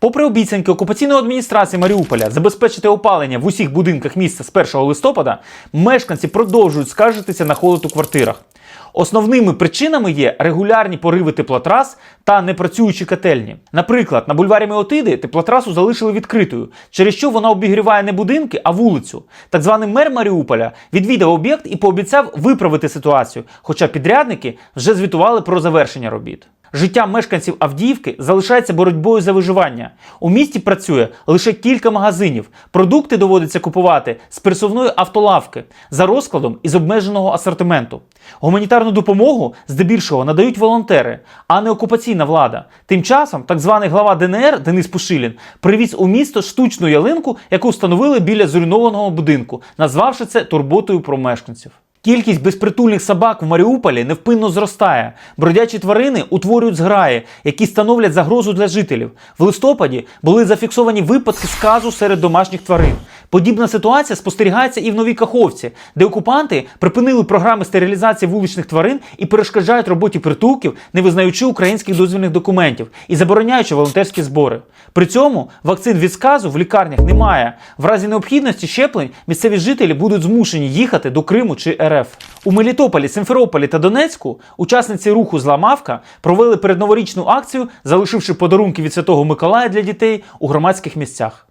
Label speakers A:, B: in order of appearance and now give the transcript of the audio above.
A: Попри обіцянки окупаційної адміністрації Маріуполя забезпечити опалення в усіх будинках міста з 1 листопада, мешканці продовжують скаржитися на холод у квартирах. Основними причинами є регулярні пориви теплотрас та непрацюючі котельні. Наприклад, на бульварі Меотиди теплотрасу залишили відкритою, через що вона обігріває не будинки, а вулицю. Так званий мер Маріуполя відвідав об'єкт і пообіцяв виправити ситуацію, хоча підрядники вже звітували про завершення робіт. Життя мешканців Авдіївки залишається боротьбою за виживання. У місті працює лише кілька магазинів. Продукти доводиться купувати з пересувної автолавки за розкладом із обмеженого асортименту. Гуманітарну допомогу здебільшого надають волонтери, а не окупаційна влада. Тим часом так званий глава ДНР Денис Пушилін привіз у місто штучну ялинку, яку встановили біля зруйнованого будинку, назвавши це турботою про мешканців. Кількість безпритульних собак в Маріуполі невпинно зростає. Бродячі тварини утворюють зграї, які становлять загрозу для жителів. В листопаді були зафіксовані випадки сказу серед домашніх тварин. Подібна ситуація спостерігається і в Новій Каховці, де окупанти припинили програми стерилізації вуличних тварин і перешкоджають роботі притулків, не визнаючи українських дозвільних документів і забороняючи волонтерські збори. При цьому вакцин від сказу в лікарнях немає. В разі необхідності щеплень місцеві жителі будуть змушені їхати до Криму чи РФ. У Мелітополі, Симферополі та Донецьку учасниці руху Зламавка провели передноворічну акцію, залишивши подарунки від Святого Миколая для дітей у громадських місцях.